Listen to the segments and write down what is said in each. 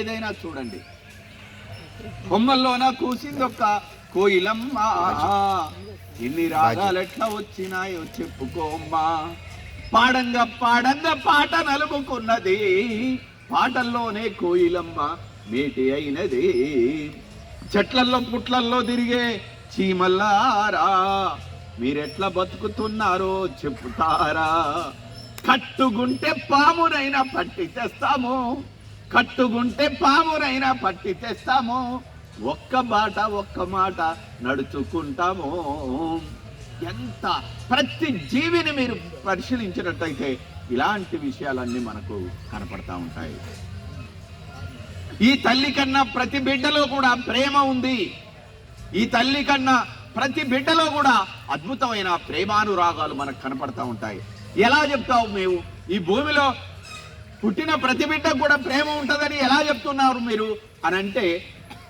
ఏదైనా చూడండి. కొమ్మల్లోన కూసిందొక్క కోయిలమ్మ. ఎన్ని రాగాలు ఎట్లా వచ్చినాయో చెప్పుకోమ్మా పాడంగా పాడంగా పాట నలుపుకున్నది పాటల్లోనే కోయిలమ్మ మేటి అయినది. చెట్లల్లో పుట్లల్లో తిరిగే చీమల్లారా మీరెట్లా బతుకుతున్నారో చెప్తారా కట్టుగుంటే పామునైనా పట్టి తెస్తాము. కట్టుకుంటే పామునైనా పట్టి తెస్తాము. ఒక్క బాట ఒక్క మాట నడుచుకుంటాము. ఎంత ప్రతి జీవిని మీరు పరిశీలించినట్టయితే ఇలాంటి విషయాలన్నీ మనకు కనపడతా ఉంటాయి. ఈ తల్లి కన్నా ప్రతి బిడ్డలో కూడా ప్రేమ ఉంది. ఈ తల్లి కన్నా ప్రతి బిడ్డలో కూడా అద్భుతమైన ప్రేమానురాగాలు మనకు కనపడతా ఉంటాయి. ఎలా చెప్తావు మేము? ఈ భూమిలో పుట్టిన ప్రతి బిడ్డకు కూడా ప్రేమ ఉంటుందని ఎలా చెప్తున్నారు మీరు? అని అంటే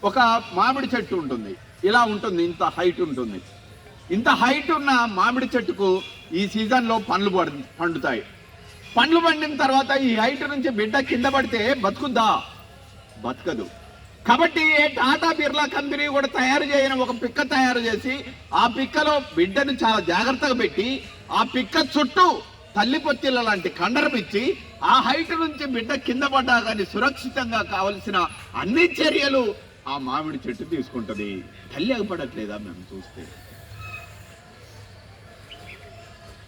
ఒక మామిడి చెట్టు ఉంటుంది. ఇలా ఉంటుంది ఇంత హైట్ ఉంటుంది. ఇంత హైట్ ఉన్న మామిడి చెట్టుకు ఈ సీజన్లో పండ్లు పడు- పండుతాయి. పండ్లు పండిన తర్వాత ఈ హైట్ నుంచి బిడ్డ కింద పడితే బతుకుద్దా? బతకదు. కాబట్టి టాటా బిర్లా కంపెనీ కూడా తయారు చేయని ఒక పిక్క తయారు చేసి ఆ పిక్కలో బిడ్డను చాలా జాగ్రత్తగా పెట్టి ఆ పిక్క చుట్టూ తల్లి పొత్తిళ్ళ లాంటి కండరం ఇచ్చి ఆ హైట్ నుంచి బిడ్డ కింద పడ్డా కానీ సురక్షితంగా కావలసిన అన్ని చర్యలు ఆ మామిడి చెట్టు తీసుకుంటుంది. తల్లి అగపడట్లేదా మేము చూస్తే?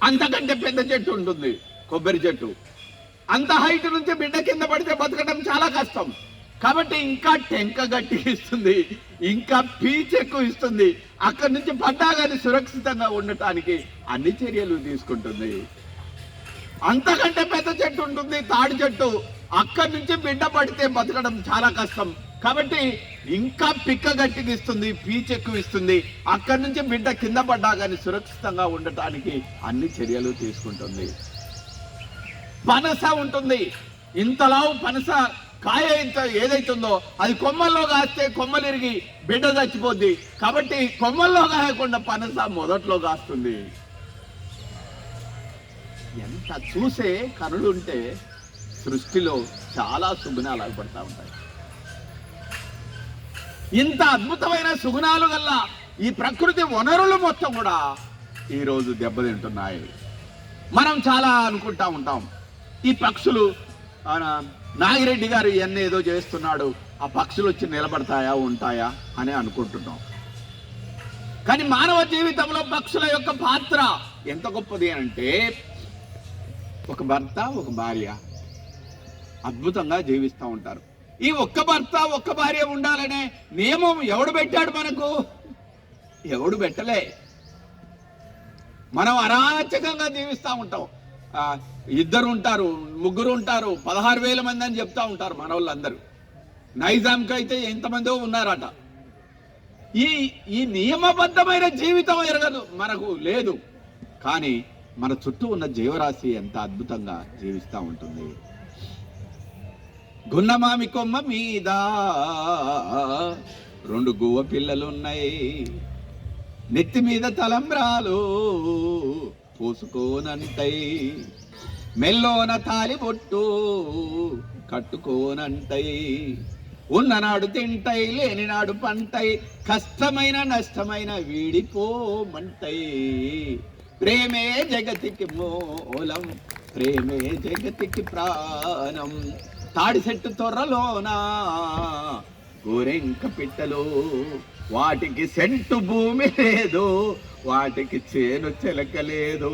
అంతకంటే పెద్ద చెట్టు ఉంటుంది కొబ్బరి చెట్టు. అంత హైట్ నుంచి బిడ్డ కింద పడితే బతకడం చాలా కష్టం. కాబట్టి ఇంకా టెంక గట్టి ఇస్తుంది ఇంకా పీచ్ ఎక్కువ ఇస్తుంది. అక్కడి నుంచి పడ్డా కానీ సురక్షితంగా ఉండటానికి అన్ని చర్యలు తీసుకుంటుంది. అంతకంటే పెద్ద చెట్టు ఉంటుంది తాడి చెట్టు. అక్కడి నుంచి బిడ్డ పడితే బతకడం చాలా కష్టం. కాబట్టి ఇంకా పిక్క గట్టికి ఇస్తుంది పీచ్ ఎక్కువ ఇస్తుంది. అక్కడి నుంచి బిడ్డ కింద పడ్డా కానీ సురక్షితంగా ఉండటానికి అన్ని చర్యలు తీసుకుంటుంది. పనస ఉంటుంది. ఇంతలావు పనస కాయ ఇంత ఏదైతుందో అది కొమ్మల్లో కాస్తే కొమ్మలిరిగి బిడ్డ చచ్చిపోద్ది. కాబట్టి కొమ్మల్లో కాయకుండా పనస మొదట్లో కాస్తుంది. ఎంత చూసే కనులు ఉంటే సృష్టిలో చాలా సుగుణాలు అగపడతా ఉంటాయి. ఇంత అద్భుతమైన సుగుణాలు గల్ల ఈ ప్రకృతి వనరులు మొత్తం కూడా ఈరోజు దెబ్బతింటున్నాయి. మనం చాలా అనుకుంటా ఉంటాం. ఈ పక్షులు నాగిరెడ్డి గారు ఇవన్నీ ఏదో చేస్తున్నాడు ఆ పక్షులు వచ్చి నిలబడతాయా ఉంటాయా అని అనుకుంటున్నాం. కానీ మానవ జీవితంలో పక్షుల యొక్క పాత్ర ఎంత గొప్పది అంటే ఒక భర్త ఒక భార్య అద్భుతంగా జీవిస్తూ ఉంటారు. ఈ ఒక్క భర్త ఒక్క భార్య ఉండాలనే నియమం ఎవడు పెట్టాడు మనకు? ఎవడు పెట్టలే. మనం అరాచకంగా జీవిస్తూ ఉంటాం. ఇద్దరు ఉంటారు ముగ్గురు ఉంటారు పదహారు వేల మంది అని చెప్తా ఉంటారు మన వాళ్ళందరూ నైజాంకి అయితే ఎంతమందో ఉన్నారట. ఈ ఈ నియమబద్ధమైన జీవితం ఎరగదు మనకు లేదు. కానీ మన చుట్టూ ఉన్న జీవరాశి ఎంత అద్భుతంగా జీవిస్తూ ఉంటుంది. గున్నమామి కొమ్మ మీద రెండు గువ్వ పిల్లలున్నాయి. నెత్తి మీద తలంబ్రాలు పూసుకోనంటై మెల్లోన తాలి బొట్టు కట్టుకోనంటై ఉన్ననాడు తింటాయి లేనినాడు పంటై. కష్టమైన నష్టమైన వీడిపోమంటై ప్రేమే జగతికి మూలం ప్రేమే జగతికి ప్రాణం. తాడి చెట్టు తొర్రలోనా గోరెంక పిట్టలు వాటికి సెంటు భూమి లేదు వాటికి చేను చెలకలేదు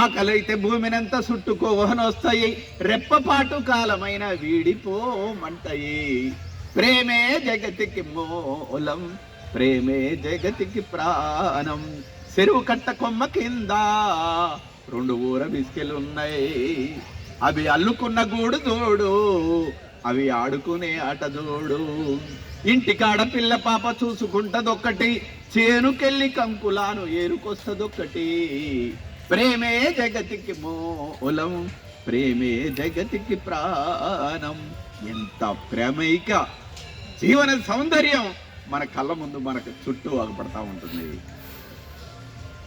ఆకలైతే భూమినంత చుట్టుకోవనొస్తాయి రెప్పపాటు కాలమైన వీడిపోమంటాయి. ప్రేమే జగతికి మూలం ప్రేమే జగతికి ప్రాణం. చెరువు కట్ట కొమ్మ కింద రెండు ఊర బిస్కెలున్నాయి. అవి అల్లుకున్న గూడు తోడు అవి ఆడుకునే ఆట జోడు ఇంటికాడ పిల్ల పాప చూసుకుంటదొక్కటి చేనుకెళ్ళి కంకులాను ఏరుకొస్తదొక్కటి. ప్రేమే జగతికి మూలం ప్రేమే జగతికి ప్రాణం. ఎంత ప్రేమైక జీవన సౌందర్యం మన కళ్ళ ముందు మనకు చుట్టూ అగపడతా ఉంటుంది.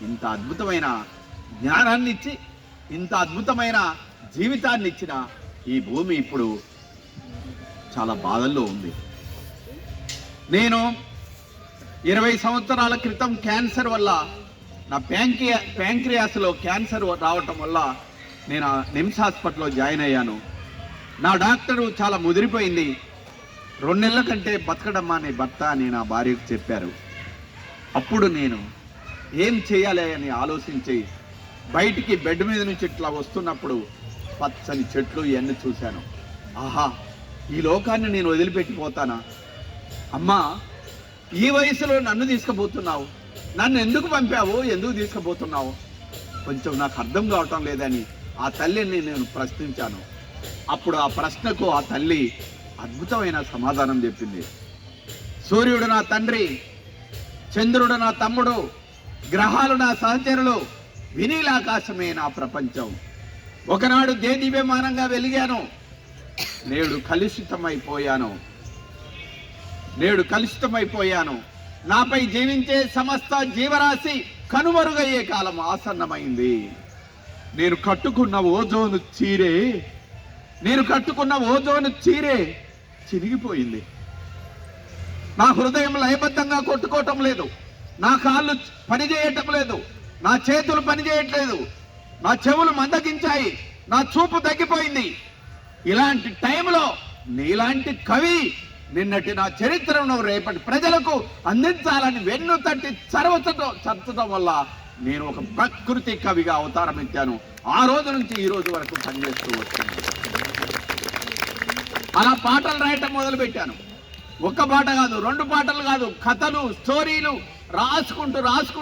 ఇంత అద్భుతమైన జ్ఞానాన్ని ఇచ్చి ఇంత అద్భుతమైన జీవితాన్ని ఇచ్చిన ఈ భూమి ఇప్పుడు చాలా బాధల్లో ఉంది. నేను ఇరవై సంవత్సరాల క్రితం క్యాన్సర్ వల్ల నా ప్యాంక్రియా ప్యాంక్రియాస్లో క్యాన్సర్ రావటం వల్ల నేను నిమ్స్ హాస్పిటల్లో జాయిన్ అయ్యాను. నా డాక్టరు చాలా ముదిరిపోయింది. రెండు నెలల కంటే బతకడమ్మా నీ భర్త అని నా భార్యకు చెప్పారు. అప్పుడు నేను ఏం చేయాలి అని ఆలోచించి బయటికి బెడ్ మీద నుంచి ఇట్లా వస్తున్నప్పుడు పచ్చని చెట్లు ఇవన్నీ చూశాను. ఆహా ఈ లోకాన్ని నేను వదిలిపెట్టిపోతానా? అమ్మా ఈ వయసులో నన్ను తీసుకుపోతున్నావు. నన్ను ఎందుకు పంపావు? ఎందుకు తీసుకుపోతున్నావు? కొంచెం నాకు అర్థం కావటం లేదని ఆ తల్లిని నేను ప్రశ్నించాను. అప్పుడు ఆ ప్రశ్నకు ఆ తల్లి అద్భుతమైన సమాధానం చెప్పింది. సూర్యుడు నా తండ్రి చంద్రుడు నా తమ్ముడు గ్రహాలు నా సహచరులు వినీలాకాశమే నా ప్రపంచం. ఒకనాడు దేదీవ్యమానంగా వెలిగాను. నేడు కలుషితమైపోయాను. నేడు కలుషితమైపోయాను. నాపై జీవించే సమస్త జీవరాశి కనుమరుగయ్యే కాలం ఆసన్నమైంది. నేను కట్టుకున్న ఓజోను చీరే నేను కట్టుకున్న ఓజోను చీరే చిరిగిపోయింది నా హృదయం లయబద్ధంగా కొట్టుకోవటం లేదు. నా కాళ్ళు పనిచేయటం లేదు. నా చేతులు పనిచేయట్లేదు. నా చెవులు మందగించాయి. నా చూపు తగ్గిపోయింది. ఇలాంటి టైంలో నీలాంటి కవి నిన్నటి నా చరిత్రను రేపటి ప్రజలకు అందించాలని వెన్ను తట్టి చరవచటం చర్చడం వల్ల నేను ఒక ప్రకృతి కవిగా అవతారం ఎత్తాను ఆ రోజు నుంచి ఈ రోజు వరకు పనిచేస్తూ వచ్చాను అలా పాటలు రాయటం మొదలు పెట్టాను ఒక్క పాట కాదు రెండు పాటలు కాదు కథలు స్టోరీలు రాసుకుంటూ రాసుకుంటూ